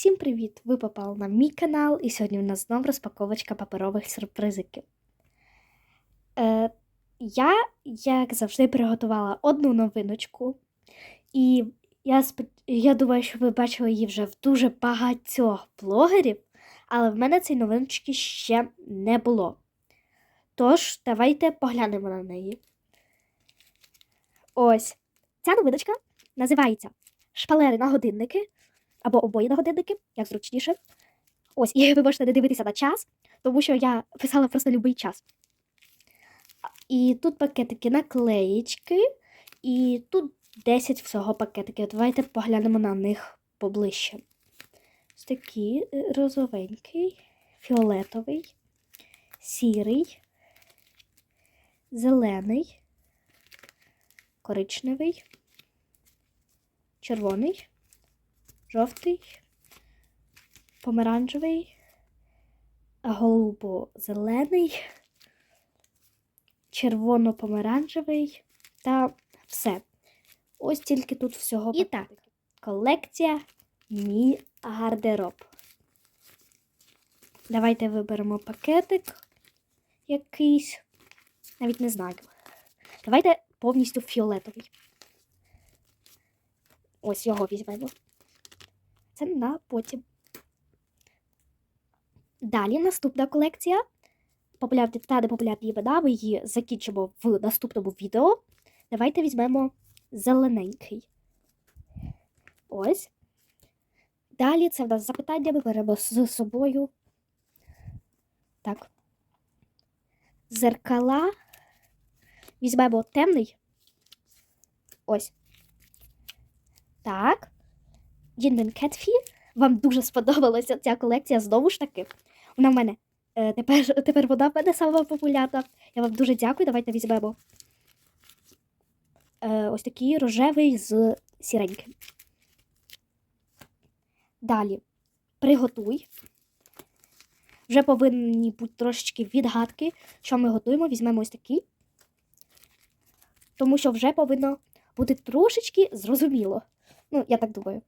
Усім привіт! Ви попали на мій канал, і сьогодні в нас знову розпаковочка паперових сюрпризиків. Е, я, як завжди, приготувала одну новиночку, і я, я думаю, що ви бачили її вже в дуже багатьох блогерів, але в мене цієї новиночки ще не було. Тож, давайте поглянемо на неї. Ось ця новиночка називається Шпалери на годинники або обоє на годинники, як зручніше. Ось, і ви можете не дивитися на час, тому що я писала просто будь-який час. І тут пакетики наклеїчки, і тут 10 всього пакетиків. Давайте поглянемо на них поближче. Ось такий е, розовенький, фіолетовий, сірий, зелений, коричневий, червоний жовтий, помаранчевий, голубо-зелений, червоно-помаранчевий та все. Ось тільки тут всього. І так, колекція мій гардероб. Давайте виберемо пакетик якийсь. Навіть не знаю. Давайте повністю фіолетовий. Ось його візьмемо. Це на потім. Далі наступна колекція. Популярні та непопулярні імена. Ми її закінчимо в наступному відео. Давайте візьмемо зелененький. Ось. Далі це в нас запитання. Ми беремо з собою. Так. Зеркала. Візьмемо темний. Ось. Так. Джінмен Кетфі. Вам дуже сподобалася ця колекція. Знову ж таки. Вона в мене е, тепер, тепер вона в мене сама популярна. Я вам дуже дякую. Давайте візьмемо е, ось такий рожевий з сіреньким. Далі приготуй. Вже повинні бути трошечки відгадки, що ми готуємо. Візьмемо ось такий. Тому що вже повинно бути трошечки зрозуміло. Ну, я так думаю.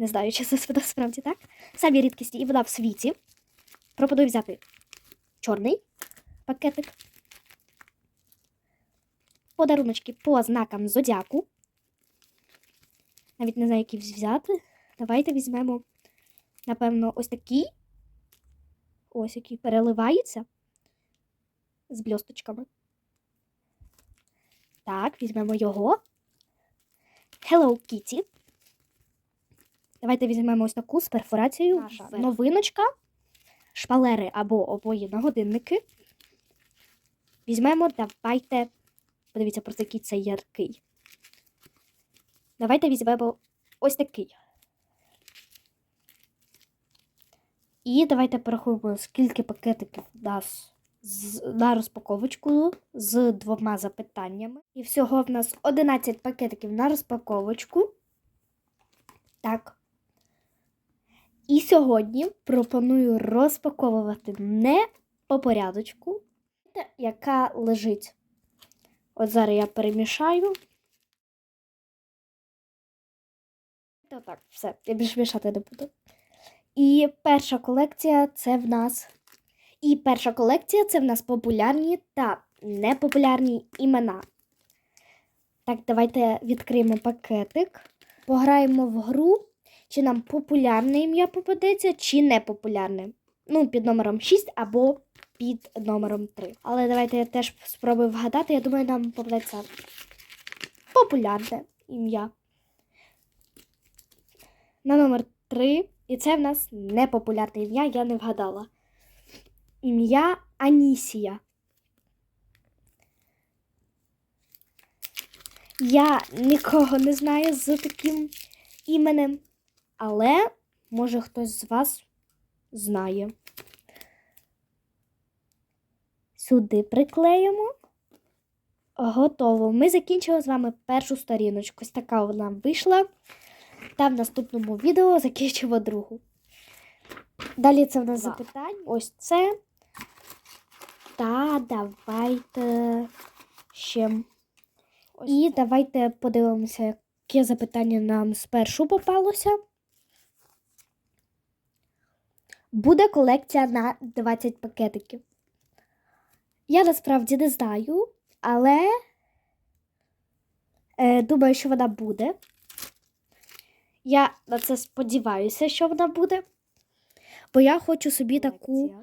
Не знаю, чи це насправді так. Самі рідкісні імена в світі. Пропоную взяти чорний пакетик. Подаруночки по знакам зодіаку. Навіть не знаю, які взяти. Давайте візьмемо, напевно, ось такий. Ось який переливається з бльосточками. Так, візьмемо його. Hello Kitty. Давайте візьмемо ось таку з перфорацією. Наша новиночка. Шпалери або обої на годинники. Візьмемо, давайте. Подивіться, просто який це яркий. Давайте візьмемо ось такий. І давайте порахуємо, скільки пакетиків у нас на розпаковочку з двома запитаннями. І всього в нас 11 пакетиків на розпаковочку. Так. І сьогодні пропоную розпаковувати не по порядочку, яка лежить. От зараз я перемішаю. Та так, все, я більше мішати не буду. І перша колекція це в нас. І перша колекція це в нас популярні та непопулярні імена. Так, давайте відкриємо пакетик, пограємо в гру, чи нам популярне ім'я попадеться, чи непопулярне. Ну, під номером 6 або під номером 3. Але давайте я теж спробую вгадати. Я думаю, нам попадеться популярне ім'я. На номер 3. І це в нас непопулярне ім'я, я не вгадала. Ім'я Анісія. Я нікого не знаю з таким іменем, але може хтось з вас знає. Сюди приклеїмо. Готово. Ми закінчили з вами першу сторіночку. Ось така вона вийшла. Та в наступному відео закінчимо другу. Далі це в нас Два. запитання. Ось це. Та давайте ще. І давайте подивимося, яке запитання нам спершу попалося. Буде колекція на 20 пакетиків. Я насправді не знаю, але е, думаю, що вона буде. Я на це сподіваюся, що вона буде. Бо я хочу собі таку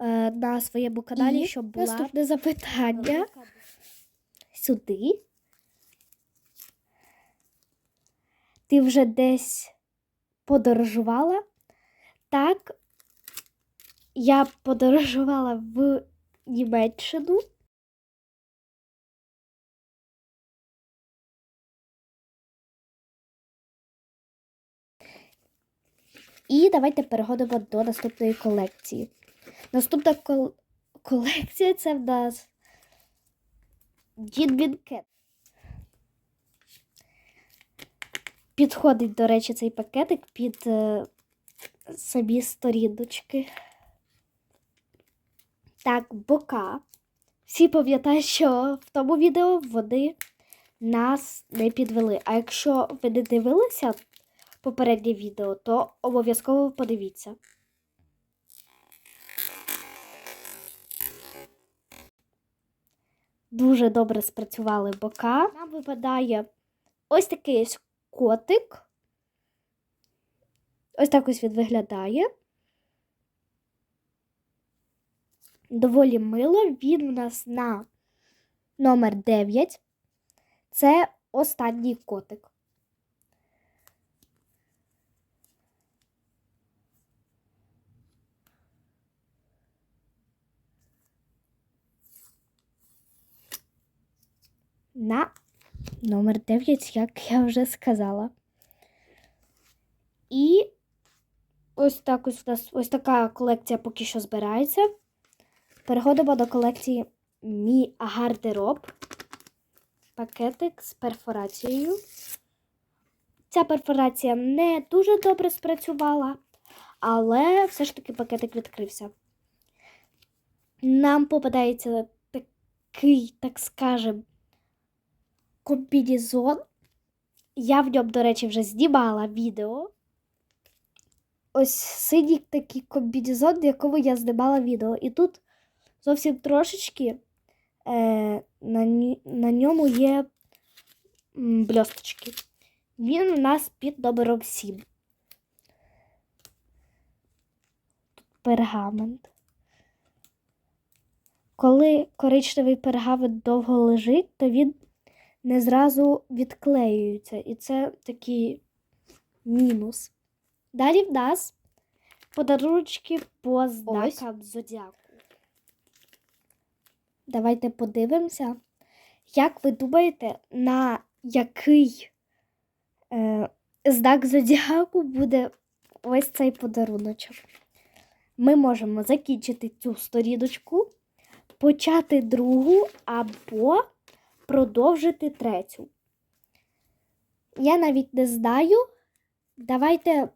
е, на своєму каналі, І щоб була наступне запитання сюди. Ти вже десь подорожувала? Так, я подорожувала в Німеччину. І давайте переходимо до наступної колекції. Наступна кол- колекція це в нас Дінбінкет. Підходить, до речі, цей пакетик під е, самі сторіночки. Так, бока. Всі пам'ятають, що в тому відео вони нас не підвели. А якщо ви не дивилися попереднє відео, то обов'язково подивіться. Дуже добре спрацювали бока. Нам випадає ось такий ось котик. Ось так ось він виглядає. Доволі мило. Він у нас на номер 9. Це останній котик. На номер 9, як я вже сказала. І ось так ось у нас ось така колекція поки що збирається. Переходимо до колекції Мій гардероб. Пакетик з перфорацією. Ця перфорація не дуже добре спрацювала, але все ж таки пакетик відкрився. Нам попадається такий, так скажем, комбінезон. Я в ньому, до речі, вже знімала відео. Ось синій такий комбінезон, в якому я знімала відео. І тут зовсім трошечки е, на, на ньому є бльосточки. Він у нас під номером 7. Тут пергамент. Коли коричневий пергамент довго лежить, то він не зразу відклеюється. І це такий мінус. Далі в нас подарунки по знакам зодіаку. Давайте подивимося. Як ви думаєте, на який е, знак зодіаку буде ось цей подаруночок? Ми можемо закінчити цю сторіночку, почати другу або продовжити третю. Я навіть не знаю. Давайте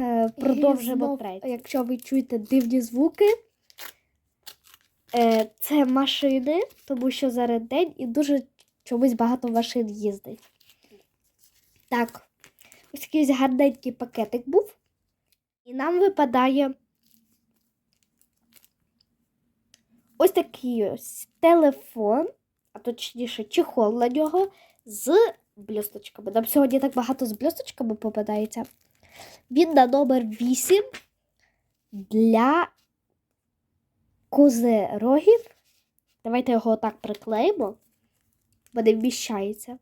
е, продовжимо знов, третю. Якщо ви чуєте дивні звуки, це машини, тому що зараз день і дуже чомусь багато машин їздить. Так, ось якийсь гарненький пакетик був. І нам випадає ось такий ось телефон, а точніше чехол на нього з блісточками. Нам сьогодні так багато з блісточками попадається. Він на номер 8 для козерогів. Давайте його отак приклеїмо, бо не вміщається.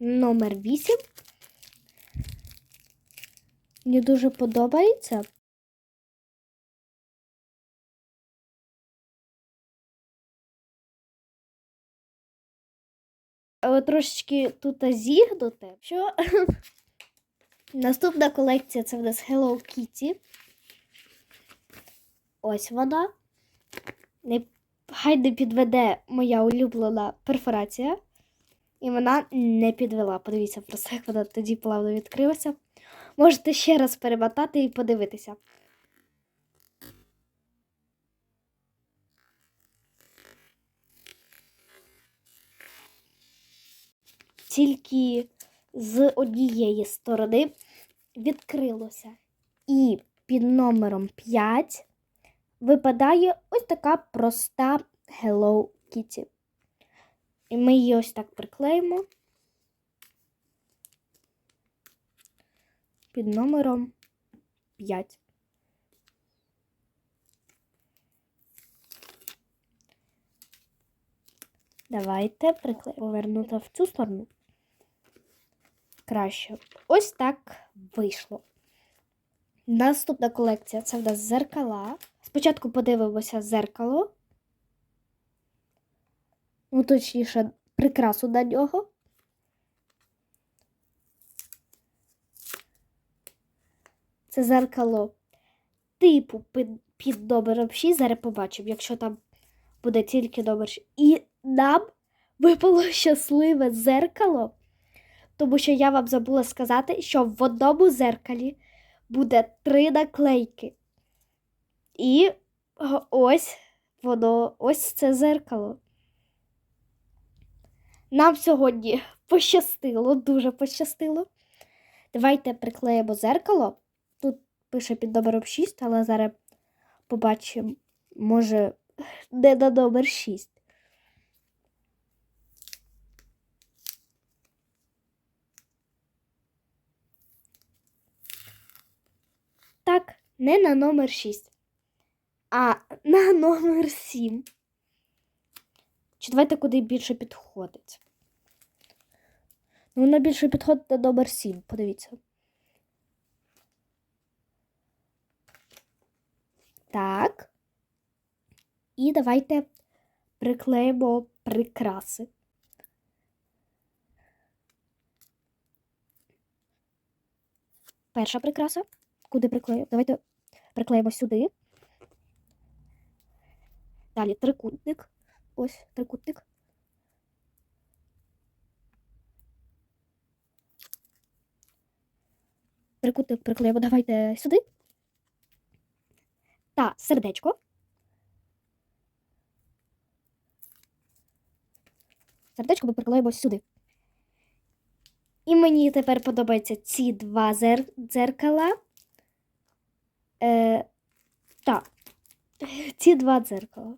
Номер 8. Мені дуже подобається. Але трошечки тут зігнуте. Що? Наступна колекція це в нас Hello Kitty. Ось вона. Не, хай не підведе моя улюблена перфорація. І вона не підвела. Подивіться, просто як вона тоді плавно відкрилася. Можете ще раз перемотати і подивитися. Тільки з однієї сторони відкрилося. І під номером 5 випадає ось така проста Hello Kitty. І ми її ось так приклеїмо під номером 5. Давайте приклеїмо повернути в цю сторону. Краще. Ось так вийшло. Наступна колекція це в нас зеркала. Спочатку подивимося зеркало. Ну, точніше, прикрасу на нього. Це зеркало типу під, під номером 6. Зараз побачимо, якщо там буде тільки номер 6. І нам випало щасливе зеркало, тому що я вам забула сказати, що в одному зеркалі буде три наклейки. І ось воно, ось це зеркало. Нам сьогодні пощастило, дуже пощастило. Давайте приклеїмо зеркало. Тут пише під номером 6, але зараз побачимо, може, не на номер 6. Так, не на номер 6, а на номер 7. Чи давайте куди більше підходить? Ну, воно більше підходить на номер 7, подивіться. Так. І давайте приклеїмо прикраси. Перша прикраса. Куди приклеїмо? Давайте приклеїмо сюди. Далі трикутник. Ось трикутник. Трикутник приклеїмо. Давайте сюди. Та сердечко. Сердечко ми приклеїмо сюди. І мені тепер подобаються ці два зер... дзеркала. Е, так, ці два дзеркала.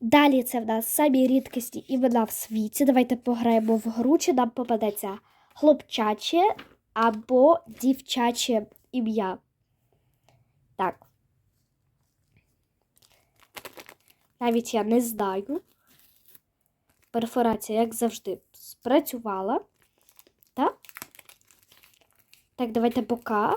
Далі це в нас самі рідкісні імена в світі. Давайте пограємо в гру, чи нам попадеться хлопчаче або дівчаче ім'я. Так. Навіть я не знаю. Перфорація, як завжди, спрацювала. Так? Так, давайте бока.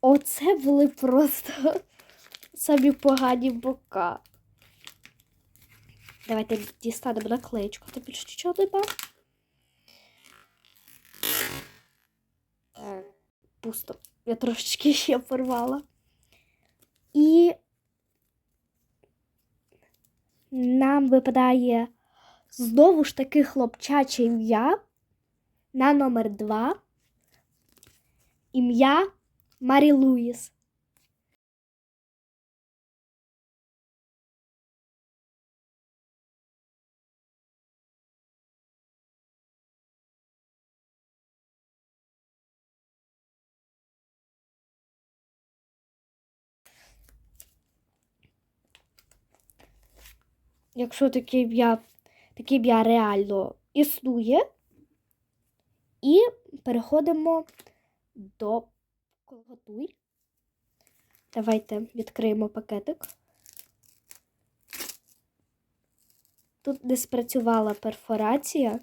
Оце були просто самі погані бока. Давайте дістанемо наклеєчку. Ти більше нічого нема? Пусто. Я трошечки ще порвала. І нам випадає знову ж таки хлопчаче ім'я на номер 2. Ім'я Марі Луїс. Якщо таке ім'я таке ім'я реально існує, і переходимо до готуй. Давайте відкриємо пакетик. Тут не спрацювала перфорація.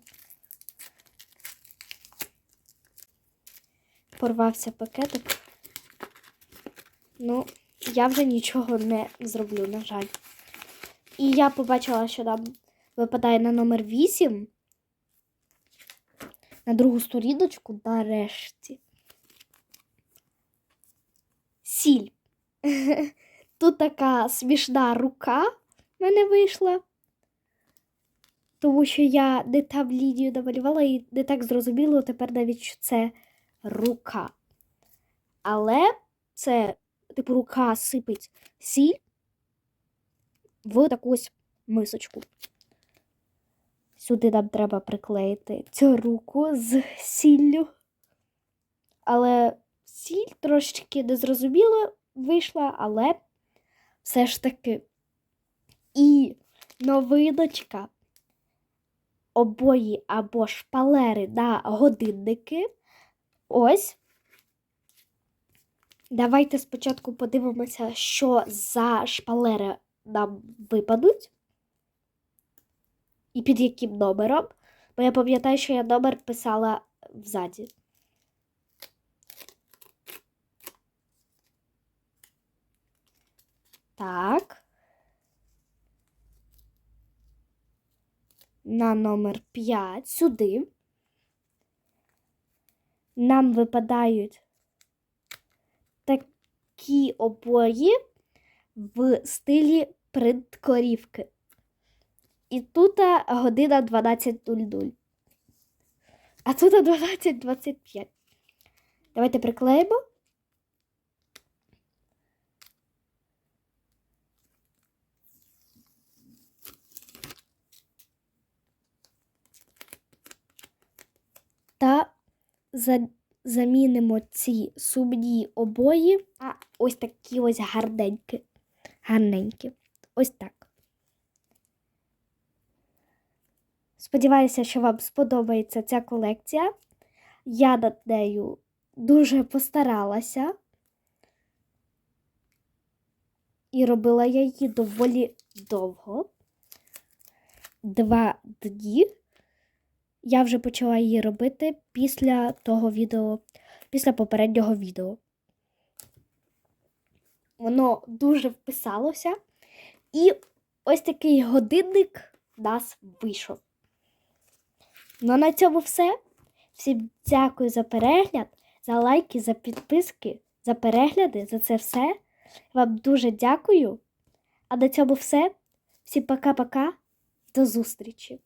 Порвався пакетик. Ну, я вже нічого не зроблю, на жаль. І я побачила, що там випадає на номер 8. На другу сторіночку нарешті. Сіль. Тут така смішна рука в мене вийшла. Тому що я не там лінію намалювала і не так зрозуміло тепер навіть що це рука. Але це, типу, рука сипить сіль. в таку ось мисочку. Сюди нам треба приклеїти цю руку з сіллю. Але сіль трошечки незрозуміло вийшла, але все ж таки. І новиночка обої або шпалери на годинники. Ось. Давайте спочатку подивимося, що за шпалери нам випадуть. І під яким номером. Бо я пам'ятаю, що я номер писала взаді. Так. На номер 5 сюди. Нам випадають такі обої в стилі принткорівки. І тут година 12.00. А тут 12.25. Давайте приклеїмо. Та за- замінимо ці сумні обої, а ось такі ось гарненькі. Гарненькі. Ось так. Сподіваюся, що вам сподобається ця колекція. Я над нею дуже постаралася. І робила я її доволі довго. Два дні. Я вже почала її робити після того відео, після попереднього відео. Воно дуже вписалося. І ось такий годинник у нас вийшов. Ну на цьому все. Всім дякую за перегляд, за лайки, за підписки, за перегляди, за це все. Вам дуже дякую. А на цьому все. Всім пока-пока. До зустрічі!